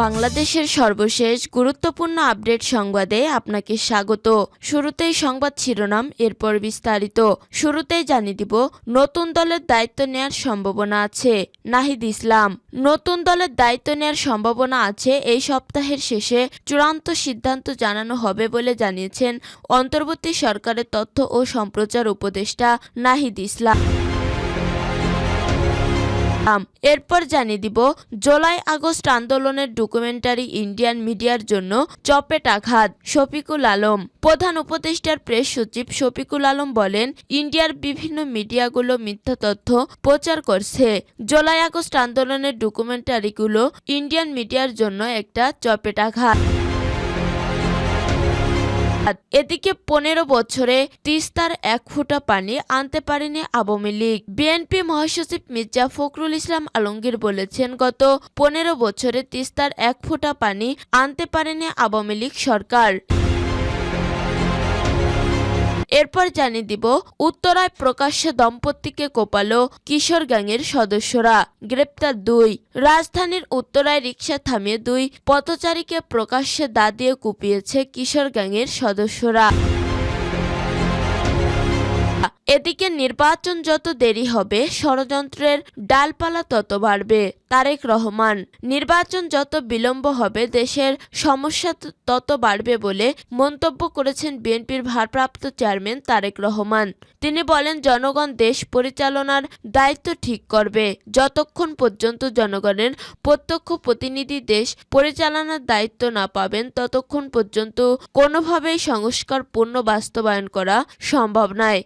বাংলাদেশের সর্বশেষ গুরুত্বপূর্ণ আপডেট সংবাদে আপনাকে স্বাগত। শুরুতেই সংবাদ শিরোনাম, এরপর বিস্তারিত। শুরুতেই জানিয়ে দিব, নতুন দলের দায়িত্ব নেয়ার সম্ভাবনা আছে। নাহিদ ইসলাম, নতুন দলের দায়িত্ব নেয়ার সম্ভাবনা আছে, এই সপ্তাহের শেষে চূড়ান্ত সিদ্ধান্ত জানানো হবে বলে জানিয়েছেন অন্তর্বর্তী সরকারের তথ্য ও সম্প্রচার উপদেষ্টা নাহিদ ইসলাম। আম, এরপর জানিয়ে দিব জুলাই আগস্ট আন্দোলনের ডকুমেন্টারি ইন্ডিয়ান মিডিয়ার জন্য চপেট আঘাত শফিকুল আলম। প্রধান উপদেষ্টার প্রেস সচিব শফিকুল আলম বলেন ইন্ডিয়ার বিভিন্ন মিডিয়াগুলো মিথ্যা তথ্য প্রচার করছে। জুলাই আগস্ট আন্দোলনের ডকুমেন্টারিগুলো ইন্ডিয়ান মিডিয়ার জন্য একটা চপেট আঘাত। এদিকে পনেরো বছরে তিস্তার এক ফুটা পানি আনতে পারেনি আওয়ামী লীগ। বিএনপি মহাসচিব মির্জা ফখরুল ইসলাম আলমগীর বলেছেন, গত পনেরো বছরে তিস্তার এক ফুটা পানি আনতে পারেনি আওয়ামী লীগ সরকার। এরপর জানিয়ে দিব, উত্তরায় প্রকাশ্যে দম্পতিকে কোপালো কিশোর গ্যাংয়ের সদস্যরা। গ্রেপ্তার দুই। রাজধানীর উত্তরায় রিক্সা থামিয়ে দুই। পথচারীকে প্রকাশ্যে দা দিয়ে কুপিয়েছে কিশোর গ্যাংয়ের সদস্যরা। এদিকে নির্বাচন যত দেরি হবে, ষড়যন্ত্রের ডালপালা তত বাড়বে। তারেক রহমান। নির্বাচন যত বিলম্ব হবে, দেশের সমস্যা তত বাড়বে বলে মন্তব্য করেছেন বিএনপির ভারপ্রাপ্ত চেয়ারম্যান তারেক রহমান। তিনি বলেন, জনগণ দেশ পরিচালনার দায়িত্ব ঠিক করবে। যতক্ষণ পর্যন্ত জনগণের প্রত্যক্ষ প্রতিনিধি দেশ পরিচালনার দায়িত্ব না পাবেন, ততক্ষণ পর্যন্ত কোনোভাবেই সংস্কার পূর্ণ বাস্তবায়ন করা সম্ভব নয়।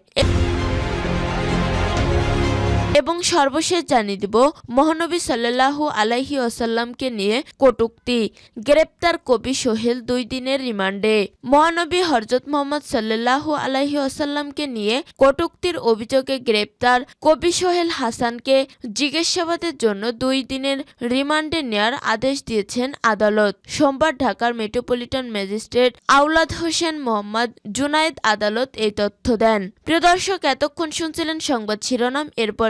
এবং সর্বশেষ জানিয়ে দিব, মহানবী সাল্লাল্লাহু আলাইহি ওয়াসাল্লামকে নিয়ে কটুক্তি। গ্রেপ্তার কবি সোহেল দুই দিনের রিমান্ডে। মহানবী হরজত মোহাম্মদ সাল্লাল্লাহু আলাইহি ওয়াসাল্লামকে নিয়ে কটুক্তির অভিযোগে গ্রেপ্তার কবি সোহেল হাসানকে জিজ্ঞাসাবাদের জন্য দুই দিনের রিমান্ডে নেয়ার আদেশ দিয়েছেন আদালত। সোমবার ঢাকার মেট্রোপলিটন ম্যাজিস্ট্রেট আওলাদ হোসেন মোহাম্মদ জুনায়েদ আদালত এই তথ্য দেন। প্রিয় দর্শক, এতক্ষণ শুনছিলেন সংবাদ শিরোনাম, এরপর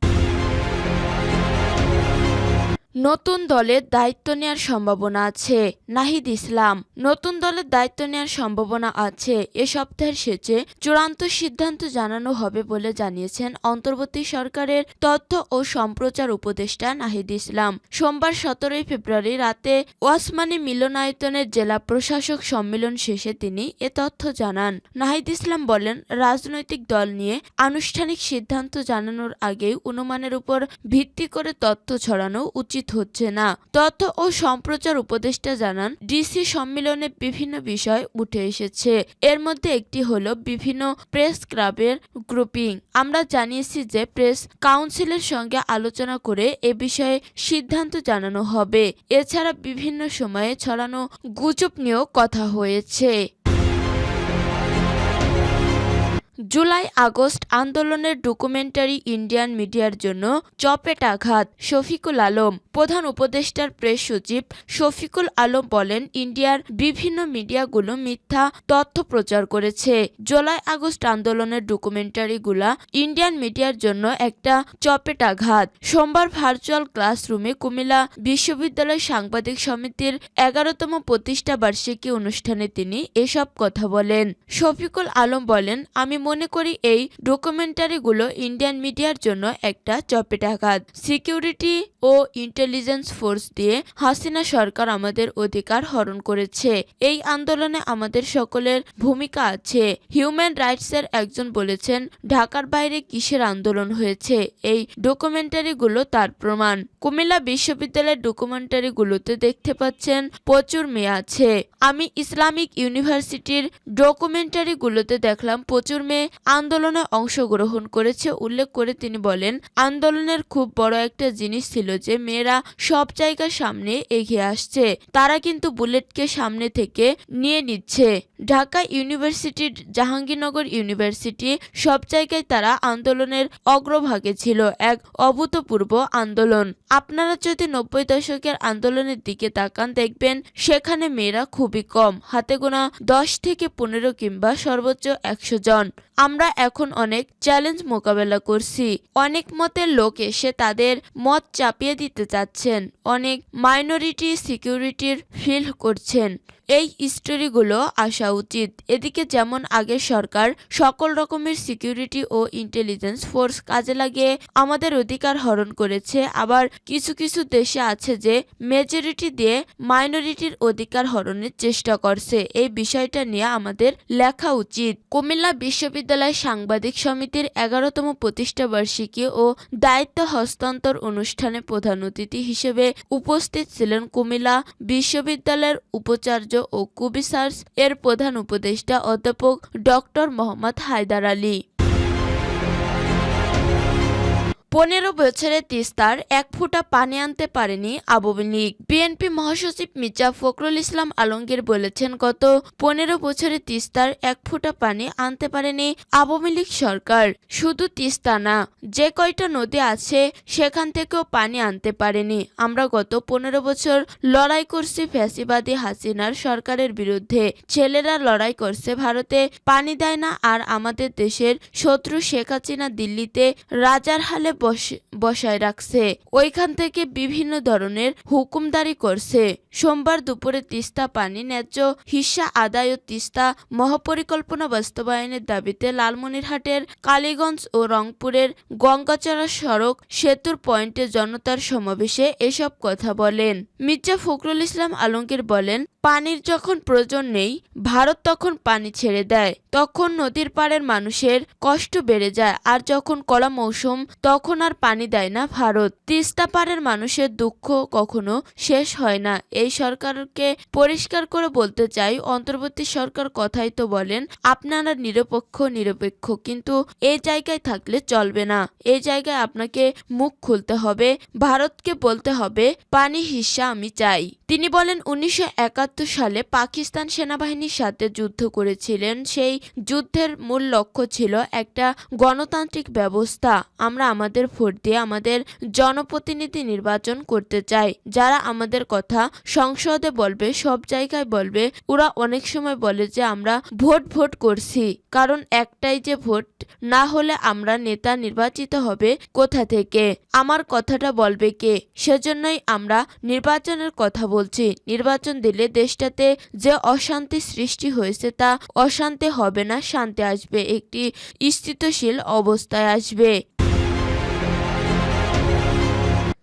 নতুন দলের দায়িত্ব নেওয়ার সম্ভাবনা আছে। নাহিদ ইসলাম, নতুন দলের দায়িত্ব নেওয়ার সম্ভাবনা আছে। এ সপ্তাহের শেষে চূড়ান্ত সিদ্ধান্ত জানানো হবে বলে জানিয়েছেন অন্তর্বর্তী সরকারের তথ্য ও সম্প্রচার উপদেষ্টা নাহিদ ইসলাম। সোমবার সতেরোই ফেব্রুয়ারি রাতে ওয়াসমানী মিলনায়তনের জেলা প্রশাসক সম্মেলন শেষে তিনি এ তথ্য জানান। নাহিদ ইসলাম বলেন, রাজনৈতিক দল নিয়ে আনুষ্ঠানিক সিদ্ধান্ত জানানোর আগেই অনুমানের উপর ভিত্তি করে তথ্য ছড়ানো উচিত হচ্ছে না। তথ্য ও সম্প্রচার উপদেষ্টা জানান, ডিসি সম্মেলনে বিভিন্ন বিষয় উঠে এসেছে। এর মধ্যে একটি হলো বিভিন্ন প্রেস ক্লাবের গ্রুপিং। আমরা জানিয়েছি যে প্রেস কাউন্সিলের সঙ্গে আলোচনা করে এ বিষয়ে সিদ্ধান্ত জানানো হবে। এছাড়া বিভিন্ন সময়ে ছড়ানো গুজব নিয়েও কথা হয়েছে। জুলাই আগস্ট আন্দোলনের ডকুমেন্টারি ইন্ডিয়ান মিডিয়ার জন্য চপেট আঘাত, শফিকুল আলম। প্রধান উপদেষ্টার প্রেস সচিব শফিকুল আলম বলেন, ইন্ডিয়ার বিভিন্ন মিডিয়াগুলো মিথ্যা তথ্য প্রচার করেছে। জুলাই আগস্ট আন্দোলনের ডকুমেন্টারিগুলা ইন্ডিয়ান মিডিয়ার জন্য একটা চপেট আঘাত। সোমবার ভার্চুয়াল ক্লাসরুমে কুমিল্লা বিশ্ববিদ্যালয় সাংবাদিক সমিতির এগারোতম প্রতিষ্ঠা বার্ষিকী অনুষ্ঠানে তিনি এসব কথা বলেন। শফিকুল আলম বলেন, আমি মনে করি এই ডকুমেন্টারিগুলো ইন্ডিয়ান মিডিয়ার জন্য একটা চপেটাঘাত সিকিউরিটি ও ইন্টেলিজেন্স ফোর্স দিয়ে হাসিনা সরকার আমাদের অধিকার হরণ করেছে। এই আন্দোলনে আমাদের সকলের ভূমিকা আছে। হিউম্যান রাইটসের একজন বলেছেন, ঢাকার বাইরে কিসের আন্দোলন হয়েছে? এই ডকুমেন্টারিগুলো তার প্রমাণ। কুমিল্লা বিশ্ববিদ্যালয়ের ডকুমেন্টারিগুলোতে দেখতে পাচ্ছেন, প্রচুর মেয়ে আছে। আমি ইসলামিক ইউনিভার্সিটির ডকুমেন্টারিগুলোতে দেখলাম, প্রচুর মেয়ে আন্দোলনে অংশগ্রহণ করেছে উল্লেখ করে তিনি বলেন, আন্দোলনের খুব বড় একটা জিনিস ছিল যে মেয়েরা সব জায়গার সামনে এগিয়ে আসছে। তারা কিন্তু বুলেটকে সামনে থেকে নিয়ে নিচ্ছে। ঢাকা ইউনিভার্সিটির জাহাঙ্গীরনগর ইউনিভার্সিটি সব জায়গায় তারা আন্দোলনের অগ্রভাগে ছিল, এক অভূতপূর্ব আন্দোলন। আপনারা যদি নব্বই দশকের আন্দোলনের দিকে তাকান, দেখবেন সেখানে মেয়েরা খুবই কম, হাতে গোনা দশ থেকে পনেরো কিংবা সর্বোচ্চ একশো জন। আমরা এখন অনেক চ্যালেঞ্জ মোকাবেলা করছি। অনেক মতের লোক এসে তাদের মত চাপিয়ে দিতে চাচ্ছেন। অনেক মাইনরিটি সিকিউরিটির ফিল করছেন। এই স্টোরিগুলো আসা উচিত। এদিকে যেমন আগে সরকার সকল রকমের সিকিউরিটি ও ইন্টেলিজেন্স ফোর্স কাজে লাগিয়ে আমাদের অধিকার হরণ করেছে, আবার কিছু কিছু দেশে আছে যে মেজরিটি দিয়ে মাইনরিটির অধিকার হরণের চেষ্টা করছে। এই বিষয়টা নিয়ে আমাদের লেখা উচিত। কুমিল্লা বিশ্ববিদ্যালয় সাংবাদিক সমিতির এগারোতম প্রতিষ্ঠা বার্ষিকী ও দায়িত্ব হস্তান্তর অনুষ্ঠানে প্রধান অতিথি হিসেবে উপস্থিত ছিলেন কুমিল্লা বিশ্ববিদ্যালয়ের উপাচার্য ও কুবিসার্স এর প্রধান উপদেষ্টা অধ্যাপক ডক্টর মোহাম্মদ হায়দার আলী। পনেরো বছরে তিস্তার এক ফুটা পানি আনতে পারেনি আওয়ামী লীগ। বিএনপি মহাসচিব মির্জা ফখরুল ইসলাম আলমগীর বলেছেন, গত পনেরো বছরে তিস্তার এক ফুটা পানি আনতে পারেনি আওয়ামী লীগ সরকার। শুধু তিস্তা না, যে কয়টা নদী আছে সেখান থেকেও পানি আনতে পারেনি। আমরা গত পনেরো বছর লড়াই করছি ফ্যাসিবাদী হাসিনার সরকারের বিরুদ্ধে। ছেলেরা লড়াই করছে ভারতে, পানি দেয় না আর আমাদের দেশের শত্রু শেখ হাসিনা দিল্লিতে রাজার হালে বসায় রাখছে। ওইখান থেকে বিভিন্ন ধরনের হুকুমদারি করছে। সোমবার দুপুরে তিস্তা পানি, ন্যায্য হিস্সা আদায় ও তিস্তা মহাপরিকল্পনা বাস্তবায়নের দাবিতে লালমনিরহাটের কালীগঞ্জ ও রংপুরের গঙ্গাচড়া সড়ক সেতুর পয়েন্টে জনতার সমাবেশে এসব কথা বলেন। মির্জা ফখরুল ইসলাম আলমগীর বলেন, পানির যখন প্রয়োজন নেই, ভারত তখন পানি ছেড়ে দেয়। তখন নদীর পাড়ের মানুষের কষ্ট বেড়ে যায়। আর যখন কলা মৌসুম, তখন আর পানি দেয় না ভারত। তিস্তা পাড়ের মানুষের দুঃখ কখনো শেষ হয় না। এই সরকারকে পরিষ্কার করে বলতে চাই, অন্তর্বর্তী সরকার কথাই তো বলেন, আপনারা নিরপেক্ষ নিরপেক্ষ। কিন্তু এই জায়গায় থাকলে চলবে না। এই জায়গায় আপনাকে মুখ খুলতে হবে, ভারতকে বলতে হবে, পানি হিসা আমি চাই। তিনি বলেন, উনিশশো একাত্তর সালে পাকিস্তান সেনাবাহিনীর সাথে যুদ্ধ করেছিলেন। সেই যুদ্ধের মূল লক্ষ্য ছিল একটা গণতান্ত্রিক ব্যবস্থা। আমরা আমাদের ভোট দিয়ে আমাদের জনপ্রতিনিধি নির্বাচন করতে চাই। যারা আমাদের কথা সংসদে বলবে, সব জায়গায় বলবে, ওরা অনেক সময় বলে যে আমরা ভোট ভোট করছি। কারণ একটাই যে ভোট, না হলে আমরা নেতা নির্বাচিত হবে কোথা থেকে? আমার কথাটা বলবে কে? সেজন্যই আমরা নির্বাচনের কথা বলছি। নির্বাচন দিলে দেশটাতে যে অশান্তি সৃষ্টি হয়েছে, তা অশান্তি হবে না, শান্তি আসবে। একটি স্থিতিশীল অবস্থায় আসবে।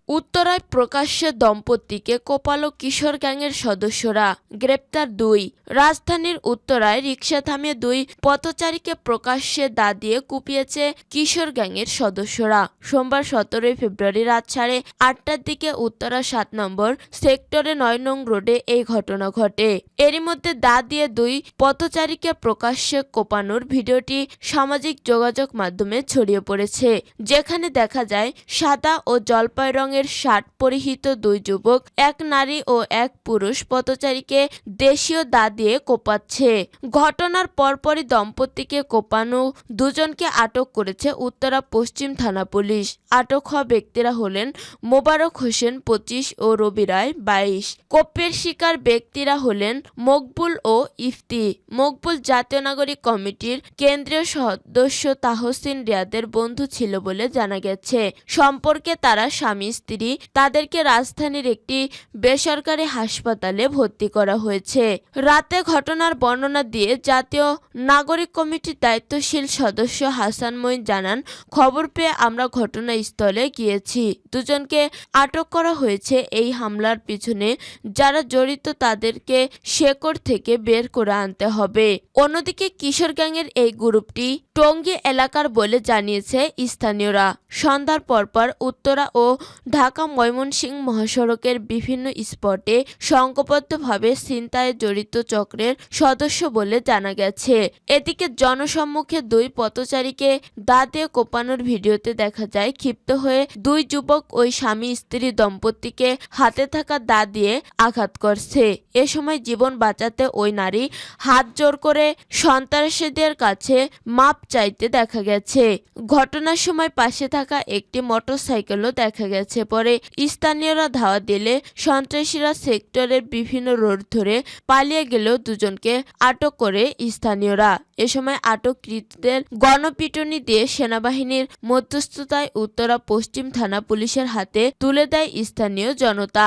উত্তরায় প্রকাশ্যে দম্পতিকে কোপালো কিশোর গ্যাংয়ের সদস্যরা। গ্রেপ্তার দুই। রাজধানীর উত্তরায় রিকশা থামিয়ে দুই পথচারীকে প্রকাশ্যে দা দিয়ে কুপিয়েছে কিশোর গ্যাংয়ের সদস্যরা। সোমবার সতেরোই ফেব্রুয়ারি রাত সাড়ে আটটার দিকে উত্তরা সাত নম্বর সেক্টরে নয় নং রোডে এই ঘটনা ঘটে। এরই মধ্যে দা দিয়ে দুই পথচারীকে প্রকাশ্যে কোপানোর ভিডিওটি সামাজিক যোগাযোগ মাধ্যমে ছড়িয়ে পড়েছে, যেখানে দেখা যায় সাদা ও জলপাই রঙের শার্ট পরিহিত দুই যুবক, এক নারী ও এক পুরুষ পথচারীকে দেশীয় দা দিয়ে কোপাচ্ছে। ঘটনার পরপরই দম্পতিকে কোপানো দুজনকে আটক করেছে উত্তরা পশ্চিম থানা পুলিশ। আটক হওয়া ব্যক্তিরা হলেন মোবারক হোসেন পঁচিশ ও রবি রায় বাইশ। কোপের শিকার ব্যক্তিরা হলেন মকবুল ও ইফতি। মকবুল জাতীয় নাগরিক কমিটির কেন্দ্রীয় সদস্য তাহসিন রিয়াদের বন্ধু ছিল বলে জানা গেছে। সম্পর্কে তারা স্বামী স্ত্রী তাদেরকে রাজধানীর একটি বেসরকারি হাসপাতালে ভর্তি করা হয়েছে। রাতে ঘটনার বর্ণনা দিয়ে জাতীয় নাগরিক কমিটির দায়িত্বশীল সদস্য হাসান মঈন জানান, খবর পেয়ে আমরা ঘটনাস্থলে গিয়েছি। দুজনকে আটক করা হয়েছে এই হামলার পিছনে, যারা জড়িত তাদেরকে শেকড় থেকে বের করে আনতে হবে। অন্যদিকে কিশোর গ্যাংয়ের এই গ্রুপটি টঙ্গী এলাকার বলে জানিয়েছে স্থানীয়রা। সন্ধ্যার পরপর উত্তরা ও ঢাকা ময়মনসিংহ মহাসড়কের বিভিন্ন স্পটে সংঘবদ্ধভাবে ছিনতাইয়ে জড়িত চক্রের সদস্য বলে জানা গেছে। এদিকে জনসম্মুখে দুই পথচারীকে দা দিয়ে কোপানোর ভিডিওতে দেখা যায়, ক্ষিপ্ত হয়ে দুই যুবক ওই স্বামী স্ত্রী দম্পতিকে হাতে থাকা দা দিয়ে আঘাত করছে। এ সময় জীবন বাঁচাতে ওই নারী হাত জোর করে সন্ত্রাসীদের কাছে মাপ চাইতে দেখা গেছে। ঘটনার সময় পাশে থাকা একটি মোটরসাইকেলও দেখা গেছে। পরে স্থানীয়রা ধাওয়া দিলে সন্ত্রাসীরা সেক্টরের বিভিন্ন রোড ধরে পালিয়ে গেলেও দুজনকে আটক করে স্থানীয়রা। এ সময় আটককৃতদের গণপিটুনি দিয়ে সেনাবাহিনীর মধ্যস্থতায় উত্তরা পশ্চিম থানা পুলিশের হাতে তুলে দেয় স্থানীয় জনতা।